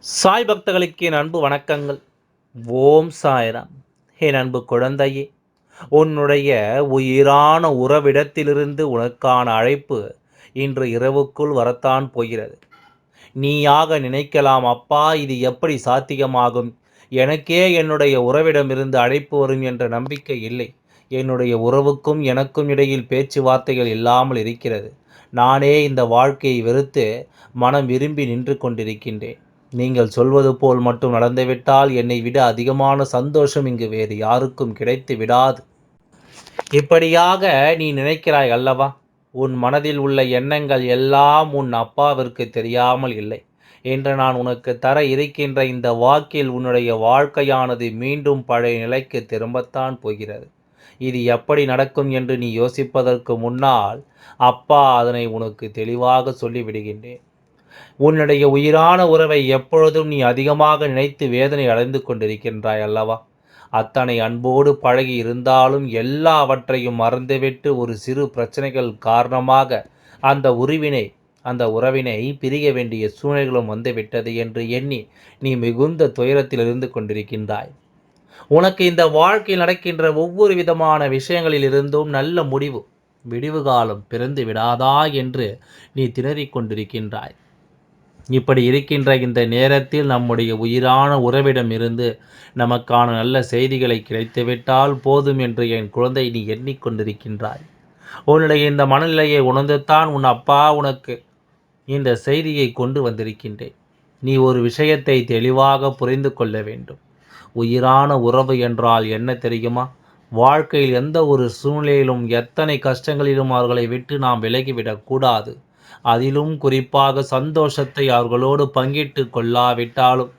சாய் பக்தர்களுக்கு என் அன்பு வணக்கங்கள். ஓம் சாய்ராம். என் அன்பு குழந்தையே உன்னுடைய உயிரான உறவிடத்திலிருந்து உனக்கான அழைப்பு இன்று இரவுக்குள் வரத்தான் போகிறது. நீயாக நினைக்கலாம் அப்பா இது எப்படி சாத்தியமாகும்? எனக்கே என்னுடைய உறவிடமிருந்து அழைப்பு வரும் என்ற நம்பிக்கை இல்லை. என்னுடைய உறவுக்கும் எனக்கும் இடையில் பேச்சுவார்த்தைகள் இல்லாமல் இருக்கிறது. நானே இந்த வாழ்க்கையை வெறுத்து மனம் விரும்பி நின்று கொண்டிருக்கின்றேன். நீங்கள் சொல்வது போல் மட்டும் நடந்துவிட்டால் என்னை விட அதிகமான சந்தோஷம் இங்கு வேறு யாருக்கும் கிடைத்து விடாது. இப்படியாக நீ நினைக்கிறாய் அல்லவா? உன் மனதில் உள்ள எண்ணங்கள் எல்லாம் உன் அப்பாவிற்கு தெரியாமல் இல்லை என்று நான் உனக்கு தர இருக்கின்ற இந்த வாக்கில் உன்னுடைய வாழ்க்கையானது மீண்டும் பழைய நிலைக்கு திரும்பத்தான் போகிறது. இது எப்படி நடக்கும் என்று நீ யோசிப்பதற்கு முன்னால் அப்பா அதனை உனக்கு தெளிவாக சொல்லிவிடுகின்றேன். உன்னுடைய உயிரான உறவை எப்பொழுதும் நீ அதிகமாக நினைத்து வேதனை அடைந்து கொண்டிருக்கின்றாய் அல்லவா? அத்தனை அன்போடு பழகி இருந்தாலும் எல்லாவற்றையும் மறந்துவிட்டு ஒரு சிறு பிரச்சனைகள் காரணமாக அந்த உறவினை அந்த உறவினை பிரிய வேண்டிய சூழ்நிலைகளும் வந்துவிட்டது என்று எண்ணி நீ மிகுந்த துயரத்தில் இருந்து கொண்டிருக்கின்றாய். உனக்கு இந்த வாழ்க்கையில் நடக்கின்ற ஒவ்வொரு விதமான விஷயங்களில் இருந்தும் நல்ல முடிவு விடிவு காலம் பிறந்து விடாதா என்று நீ திணறிக் கொண்டிருக்கின்றாய். இப்படி இருக்கின்ற இந்த நேரத்தில் நம்முடைய உயிரான உறவிடம் இருந்து நமக்கான நல்ல செய்திகளை கிடைத்துவிட்டால் போதும் என்று என் குழந்தை நீ எண்ணிக்கொண்டிருக்கின்றாய். உன்னுடைய இந்த மனநிலையை உணர்ந்துத்தான் உன் அப்பா உனக்கு இந்த செய்தியை கொண்டு வந்திருக்கின்றேன். நீ ஒரு விஷயத்தை தெளிவாக புரிந்து கொள்ள வேண்டும். உயிரான உறவு என்றால் என்ன தெரியுமா? வாழ்க்கையில் எந்த ஒரு சூழ்நிலையிலும் எத்தனை கஷ்டங்களிலும் அவர்களை விட்டு நாம் விலகிவிடக்கூடாது அதிலும் குறிப்பாக சந்தோஷத்தை அவர்களோடு பங்கிட்டு கொள்ளாவிட்டாலும்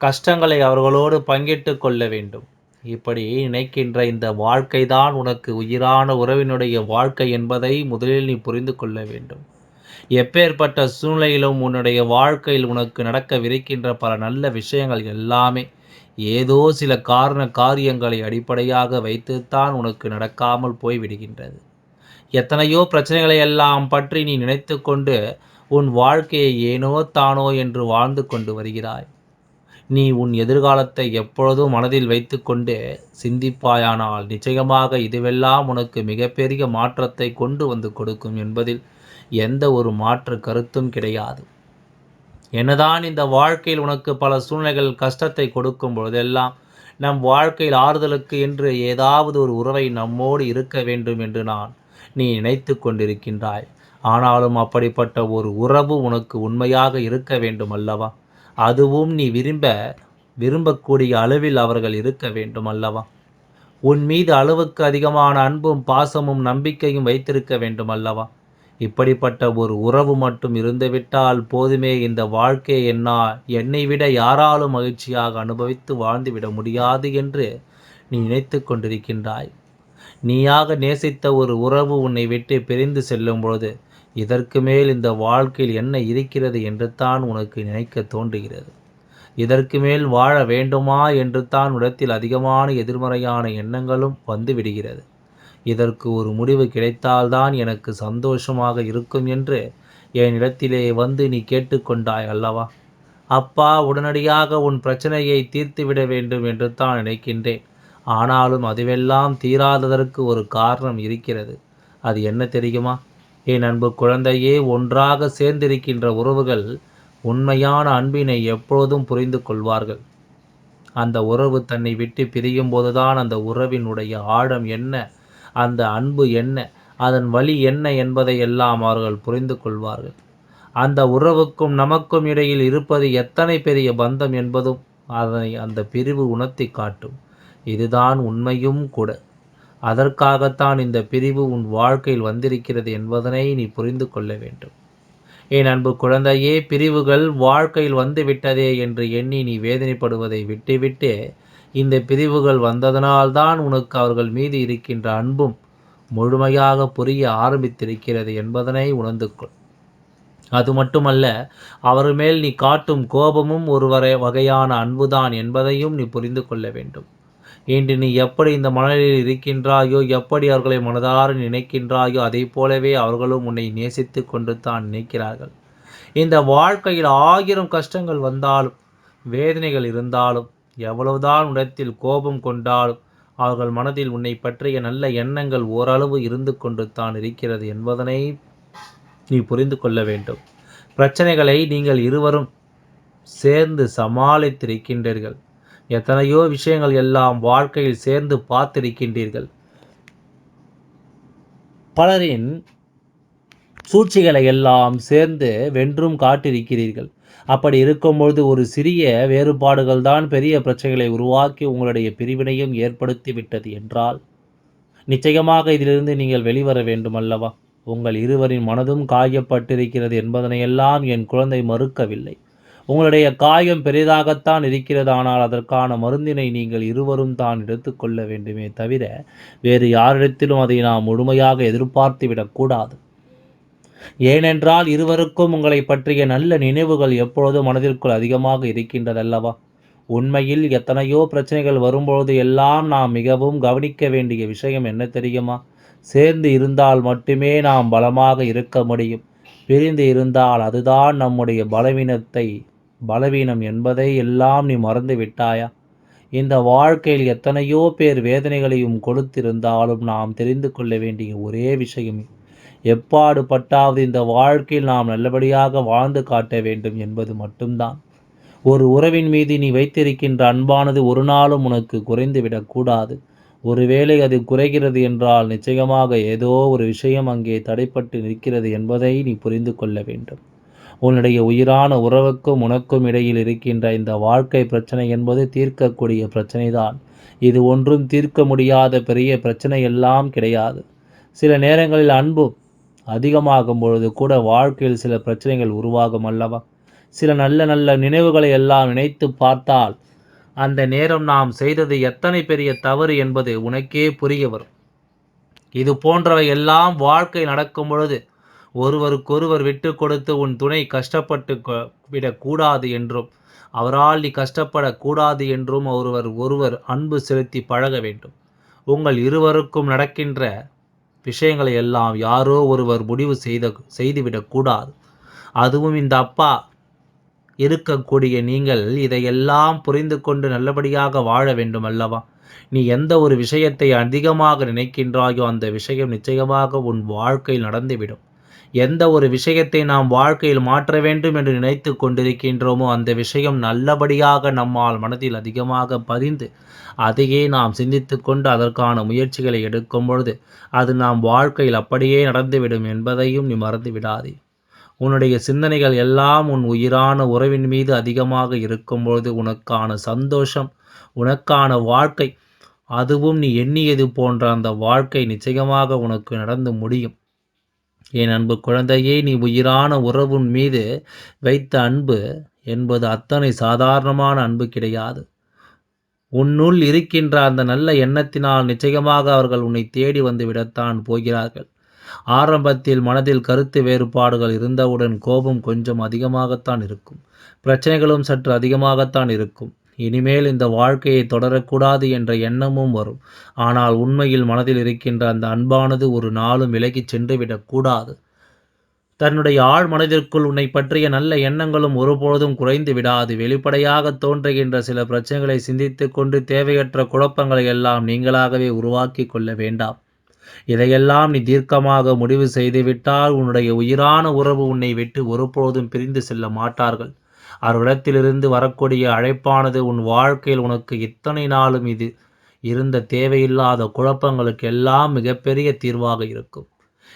கஷ்டங்களை அவர்களோடு பங்கிட்டு கொள்ள வேண்டும். இப்படி நினைக்கின்ற இந்த வாழ்க்கைதான் உனக்கு உயிரான உறவினுடைய வாழ்க்கை என்பதை முதலில் நீ புரிந்து கொள்ள வேண்டும். எப்பேற்பட்ட சூழ்நிலையிலும் உன்னுடைய வாழ்க்கையில் உனக்கு நடக்கவிருக்கின்ற பல நல்ல விஷயங்கள் எல்லாமே ஏதோ சில காரண காரியங்களை அடிப்படையாக வைத்துத்தான் உனக்கு நடக்காமல் போய்விடுகின்றது. எத்தனையோ பிரச்சனைகளை எல்லாம் பற்றி நீ நினைத்து கொண்டு உன் வாழ்க்கையை ஏனோ தானோ என்று வாழ்ந்து கொண்டு வருகிறாய். நீ உன் எதிர்காலத்தை எப்பொழுதும் மனதில் வைத்துக்கொண்டு சிந்திப்பாயானால் நிச்சயமாக இதுவெல்லாம் உனக்கு மிகப்பெரிய மாற்றத்தை கொண்டு வந்து கொடுக்கும் என்பதில் எந்த ஒரு மாற்று கருத்தும் கிடையாது. என்னதான் இந்த வாழ்க்கையில் உனக்கு பல சூழ்நிலைகள் கஷ்டத்தை கொடுக்கும் பொழுதெல்லாம் நம் வாழ்க்கையில் ஆறுதலுக்கு என்று ஏதாவது ஒரு உறவை நம்மோடு இருக்க வேண்டும் என்று நான் நீ நினைத்து கொண்டிருக்கின்றாய். ஆனாலும் அப்படிப்பட்ட ஒரு உறவு உனக்கு உண்மையாக இருக்க வேண்டும் அல்லவா? அதுவும் நீ விரும்ப விரும்பக்கூடிய அளவில் அவர்கள் இருக்க வேண்டும் அல்லவா? உன் மீது அளவுக்கு அதிகமான அன்பும் பாசமும் நம்பிக்கையும் வைத்திருக்க வேண்டும் அல்லவா? இப்படிப்பட்ட ஒரு உறவு மட்டும் இருந்துவிட்டால் போதுமே இந்த வாழ்க்கையை என்னால் என்னை விட யாராலும் மகிழ்ச்சியாக அனுபவித்து வாழ்ந்துவிட முடியாது என்று நீ நினைத்து கொண்டிருக்கின்றாய். நீயாக நேசித்த ஒரு உறவு உன்னை விட்டு பிரிந்து செல்லும் பொழுது இதற்கு மேல் இந்த வாழ்க்கையில் என்ன இருக்கிறது என்று தான் உனக்கு நினைக்க தோன்றுகிறது. இதற்கு மேல் வாழ வேண்டுமா என்று தான் இடத்தில் அதிகமான எதிர்மறையான எண்ணங்களும் வந்து விடுகிறது இதற்கு ஒரு முடிவு கிடைத்தால்தான் எனக்கு சந்தோஷமாக இருக்கும் என்று என் இடத்திலே வந்து நீ கேட்டுக்கொண்டாய் அல்லவா? அப்பா உடனடியாக உன் பிரச்சனையை தீர்த்துவிட வேண்டும் என்று தான் நினைக்கின்றேன். ஆனாலும் அதுவெல்லாம் தீராததற்கு ஒரு காரணம் இருக்கிறது. அது என்ன தெரியுமா? என் அன்பு குழந்தையே ஒன்றாக சேர்ந்திருக்கின்ற உறவுகள் உண்மையான அன்பினை எப்பொழுதும் புரிந்து கொள்வார்கள். அந்த உறவு தன்னை விட்டு பிரியும் போதுதான் அந்த உறவினுடைய ஆழம் என்ன அந்த அன்பு என்ன அதன் வழி என்ன என்பதை எல்லாம் அவர்கள் புரிந்து கொள்வார்கள். அந்த உறவுக்கும் நமக்கும் இடையில் இருப்பது எத்தனை பெரிய பந்தம் என்பதும் அதனை அந்த பிரிவு உணர்த்தி காட்டும். இதுதான் உண்மையும் கூட. அதற்காகத்தான் இந்த பிரிவு உன் வாழ்க்கையில் வந்திருக்கிறது என்பதனை நீ புரிந்து கொள்ள வேண்டும். என் அன்பு குழந்தையே பிரிவுகள் வாழ்க்கையில் வந்துவிட்டதே என்று எண்ணி நீ வேதனைப்படுவதை விட்டுவிட்டு இந்த பிரிவுகள் வந்ததனால்தான் உனக்கு அவர்கள் மீது இருக்கின்ற அன்பும் முழுமையாக புரிய ஆரம்பித்திருக்கிறது என்பதனை உணர்ந்து கொள். அது மட்டுமல்ல அவர் மேல் நீ காட்டும் கோபமும் ஒரு வரை வகையான அன்புதான் என்பதையும் நீ புரிந்து கொள்ள வேண்டும். இன்று நீ எப்படி இந்த மனநிலையில் இருக்கின்றாயோ எப்படி அவர்களை மனதார நினைக்கின்றாயோ அதை போலவே அவர்களும் உன்னை நேசித்து கொண்டு தான் நினைக்கிறார்கள் இந்த வாழ்க்கையில் ஆயிரம் கஷ்டங்கள் வந்தாலும் வேதனைகள் இருந்தாலும் எவ்வளவுதான் உடத்தில் கோபம் கொண்டாலும் அவர்கள் மனதில் உன்னை பற்றிய நல்ல எண்ணங்கள் ஓரளவு இருந்து கொண்டு தான் இருக்கிறது என்பதனை நீ புரிந்து கொள்ள வேண்டும். பிரச்சனைகளை நீங்கள் இருவரும் சேர்ந்து சமாளித்திருக்கின்றீர்கள். எத்தனையோ விஷயங்கள் எல்லாம் வாழ்க்கையில் சேர்ந்து பார்த்திருக்கின்றீர்கள். பலரின் சூழ்ச்சிகளை எல்லாம் சேர்ந்து வென்றும் காட்டிருக்கிறீர்கள் அப்படி இருக்கும்பொழுது ஒரு சிறிய வேறுபாடுகள் தான் பெரிய பிரச்சனைகளை உருவாக்கி உங்களுடைய பிரிவினையும் ஏற்படுத்தி விட்டது என்றால் நிச்சயமாக இதிலிருந்து நீங்கள் வெளிவர வேண்டும் அல்லவா உங்கள் இருவரின் மனதும் காயப்பட்டிருக்கிறது என்பதனையெல்லாம் என் குழந்தை மறுக்கவில்லை. உங்களுடைய காயம் பெரிதாகத்தான் இருக்கிறது ஆனால் அதற்கான மருந்தினை நீங்கள் இருவரும் தான் எடுத்துக்கொள்ள வேண்டுமே தவிர வேறு யாரிடத்திலும் அதை நாம் முழுமையாக எதிர்பார்த்து விடக்கூடாது. ஏனென்றால் இருவருக்கும் உங்களை பற்றிய நல்ல நினைவுகள் எப்பொழுதும் மனதிற்குள் அதிகமாக இருக்கின்றதல்லவா? உண்மையில் எத்தனையோ பிரச்சனைகள் வரும்பொழுது எல்லாம் நாம் மிகவும் கவனிக்க வேண்டிய விஷயம் என்ன தெரியுமா? சேர்ந்து இருந்தால் மட்டுமே நாம் பலமாக இருக்க முடியும். பிரிந்து இருந்தால் அதுதான் நம்முடைய பலவீனத்தை பலவீனம் என்பதை எல்லாம் நீ மறந்து விட்டாயா? இந்த வாழ்க்கையில் எத்தனையோ பேர் வேதனைகளையும் கொடுத்திருந்தாலும் நாம் தெரிந்து கொள்ள வேண்டிய ஒரே விஷயம் எப்பாடு பட்டாவது இந்த வாழ்க்கையில் நாம் நல்லபடியாக வாழ்ந்து காட்ட வேண்டும் என்பது மட்டும்தான். ஒரு உறவின் மீது நீ வைத்திருக்கின்ற அன்பானது ஒரு நாளும் உனக்கு குறைந்துவிடக்கூடாது ஒருவேளை அது குறைகிறது என்றால் நிச்சயமாக ஏதோ ஒரு விஷயம் அங்கே தடைப்பட்டு நிற்கிறது என்பதை நீ புரிந்து கொள்ள வேண்டும். உன்னுடைய உயிரான உறவுக்கும் உனக்கும் இடையில் இருக்கின்ற இந்த வாழ்க்கை பிரச்சனை என்பது தீர்க்கக்கூடிய பிரச்சனைதான். இது ஒன்றும் தீர்க்க முடியாத பெரிய பிரச்சனை எல்லாம் கிடையாது. சில நேரங்களில் அன்பு அதிகமாகும் பொழுது கூட வாழ்க்கையில் சில பிரச்சனைகள் உருவாகும் அல்லவா? சில நல்ல நல்ல நினைவுகளை எல்லாம் நினைத்து பார்த்தால் அந்த நேரம் நாம் செய்தது எத்தனை பெரிய தவறு என்பது உனக்கே புரிய வரும். இது போன்றவை எல்லாம் வாழ்க்கை நடக்கும் பொழுது ஒருவருக்கொருவர் விட்டு கொடுத்து உன் துணை கஷ்டப்பட்டு விடக்கூடாது என்றும் அவரால் நீ கஷ்டப்படக்கூடாது என்றும் ஒருவர் ஒருவர் அன்பு செலுத்தி பழக வேண்டும். உங்கள் இருவருக்கும் நடக்கின்ற விஷயங்களை எல்லாம் யாரோ ஒருவர் முடிவு செய்த செய்துவிடக்கூடாது அதுவும் இந்த அப்பா இருக்கக்கூடிய நீங்கள் இதையெல்லாம் புரிந்து கொண்டு நல்லபடியாக வாழ வேண்டும் அல்லவா? நீ எந்த ஒரு விஷயத்தை அதிகமாக நினைக்கின்றாயோ அந்த விஷயம் நிச்சயமாக உன் வாழ்க்கையில் நடந்துவிடும். எந்த ஒரு விஷயத்தை நாம் வாழ்க்கையில் மாற்ற வேண்டும் என்று நினைத்து கொண்டிருக்கின்றோமோ அந்த விஷயம் நல்லபடியாக நம்மால் மனதில் அதிகமாக பதிந்து அதையே நாம் சிந்தித்து கொண்டு அதற்கான முயற்சிகளை எடுக்கும் பொழுது அது நாம் வாழ்க்கையில் அப்படியே நடந்துவிடும் என்பதையும் நீ மறந்து விடாதே. உன்னுடைய சிந்தனைகள் எல்லாம் உன் உயிரான உறவின் மீது அதிகமாக இருக்கும்பொழுது உனக்கான சந்தோஷம் உனக்கான வாழ்க்கை அதுவும் நீ எண்ணியது போன்ற அந்த வாழ்க்கை நிச்சயமாக உனக்கு நடந்து முடியும். என் அன்பு குழந்தையே நீ உயிரான உறவின் மீது வைத்த அன்பு என்பது அத்தனை சாதாரணமான அன்பு கிடையாது. உன்னுள் இருக்கின்ற அந்த நல்ல எண்ணத்தினால் நிச்சயமாக அவர்கள் உன்னை தேடி வந்து விடத்தான் போகிறார்கள். ஆரம்பத்தில் மனதில் கருத்து வேறுபாடுகள் இருந்தவுடன் கோபம் கொஞ்சம் அதிகமாகத்தான் இருக்கும். பிரச்சனைகளும் சற்று அதிகமாகத்தான் இருக்கும். இனிமேல் இந்த வாழ்க்கையை தொடரக்கூடாது என்ற எண்ணமும் வரும். ஆனால் உண்மையில் மனதில் இருக்கின்ற அந்த அன்பானது ஒரு நாளும் விலகிச் சென்றுவிடக்கூடாது. தன்னுடைய ஆழ் மனதிற்குள் உன்னை பற்றிய நல்ல எண்ணங்களும் ஒருபொழுதும் குறைந்து விடாது. வெளிப்படையாக தோன்றுகின்ற சில பிரச்சனைகளை சிந்தித்து கொண்டு தேவையற்ற குழப்பங்களை எல்லாம் நீங்களாகவே உருவாக்கி கொள்ள வேண்டாம். இதையெல்லாம் நீ தீர்க்கமாக முடிவு செய்துவிட்டால் உன்னுடைய உயிரான உறவு உன்னை விட்டு ஒருபொழுதும் பிரிந்து செல்ல மாட்டார்கள். அவரிடத்திலிருந்து வரக்கூடிய அழைப்பானது உன் வாழ்க்கையில் உனக்கு இத்தனை நாளும் இது. இருந்த தேவையில்லாத குழப்பங்களுக்கு எல்லாம் மிகப்பெரிய தீர்வாக இருக்கும்.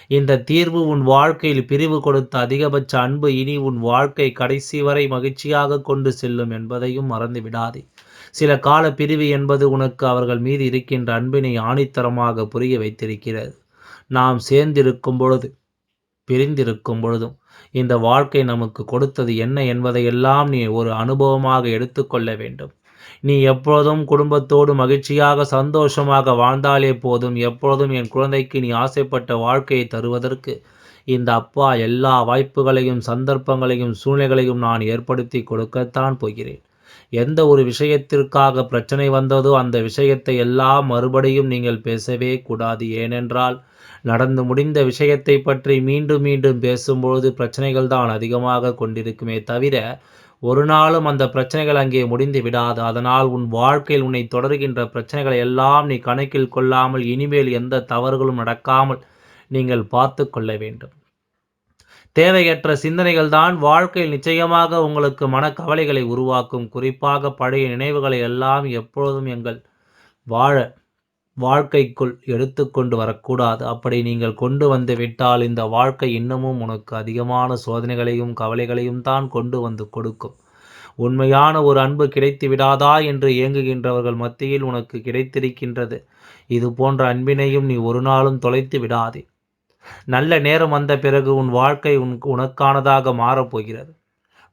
இந்த தீர்வு உன் வாழ்க்கையில் பிரிவு கொடுத்த அதிகபட்ச அன்பு இனி உன் வாழ்க்கை கடைசி வரை மகிழ்ச்சியாக கொண்டு செல்லும் என்பதையும் மறந்து விடாதே. சில கால பிரிவு என்பது உனக்கு அவர்கள் மீது இருக்கின்ற அன்பினை ஆணித்தரமாக புரிய வைத்திருக்கிறது. நாம் சேர்ந்திருக்கும் பொழுது பிரிந்திருக்கும் பொழுதும் இந்த வாழ்க்கை நமக்கு கொடுத்தது என்ன என்பதையெல்லாம் நீ ஒரு அனுபவமாக எடுத்துக்கொள்ள வேண்டும். நீ எப்பொழுதும் குடும்பத்தோடு மகிழ்ச்சியாக சந்தோஷமாக வாழ்ந்தாலே போதும். எப்பொழுதும் என் குழந்தைக்கு நீ ஆசைப்பட்ட வாழ்க்கையை தருவதற்கு இந்த அப்பா எல்லா வாய்ப்புகளையும் சந்தர்ப்பங்களையும் சூழ்நிலைகளையும் நான் ஏற்படுத்தி கொடுக்கத்தான் போகிறேன். எந்த ஒரு விஷயத்திற்காக பிரச்சனை வந்ததோ அந்த விஷயத்தை எல்லாம் மறுபடியும் நீங்கள் பேசவே கூடாது. ஏனென்றால் நடந்து முடிந்த விஷயத்தை பற்றி மீண்டும் மீண்டும் பேசும்பொழுது பிரச்சனைகள் தான் அதிகமாக கொண்டிருக்குமே தவிர ஒரு நாளும் அந்த பிரச்சனைகள் அங்கே முடிந்து விடாது. அதனால் உன் வாழ்க்கையில் உன்னை தொடர்கின்ற பிரச்சனைகளை எல்லாம் நீ கணக்கில் கொள்ளாமல் இனிமேல் எந்த தவறுகளும் நடக்காமல் நீங்கள் பார்த்து கொள்ள வேண்டும். தேவையற்ற சிந்தனைகள் தான் வாழ்க்கையில் நிச்சயமாக உங்களுக்கு மனக்கவலைகளை உருவாக்கும். குறிப்பாக பழைய நினைவுகளை எல்லாம் எப்பொழுதும் எங்கள் வாழ வாழ்க்கைக்குள் எடுத்துக்கொண்டு வரக்கூடாது. அப்படி நீங்கள் கொண்டு வந்து விட்டால் இந்த வாழ்க்கை இன்னமும் உனக்கு அதிகமான சோதனைகளையும் கவலைகளையும் தான் கொண்டு வந்து கொடுக்கும். உண்மையான ஒரு அன்பு கிடைத்து விடாதா என்று இயங்குகின்றவர்கள் மத்தியில் உனக்கு கிடைத்திருக்கின்றது. இது போன்ற அன்பினையும் நீ ஒரு நாளும் தொலைத்து விடாதே. நல்ல நேரம் வந்த பிறகு உன் வாழ்க்கை உன் உனக்கானதாக மாறப்போகிறது.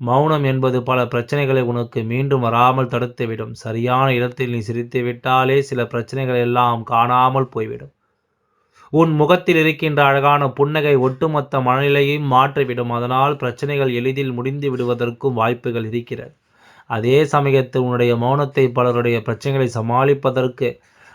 மௌனம் என்பது பல பிரச்சனைகளை உனக்கு மீண்டும் வராமல் தடுத்துவிடும். சரியான இடத்தில் நீ சிரித்து விட்டாலே சில பிரச்சனைகள் எல்லாம் காணாமல் போய்விடும். உன் முகத்தில் இருக்கின்ற அழகான புன்னகை ஒட்டுமொத்த மனநிலையையும் மாற்றிவிடும். அதனால் பிரச்சனைகள் எளிதில் முடிந்து விடுவதற்கும் வாய்ப்புகள் இருக்கிறது. அதே சமயத்தில் உன்னுடைய மௌனத்தை பலருடைய பிரச்சனைகளை சமாளிப்பதற்கு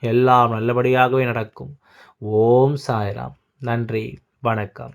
எல்லாம் நல்லபடியாகவே நடக்கும். ஓம் சாய்ராம். நன்றி. வணக்கம்.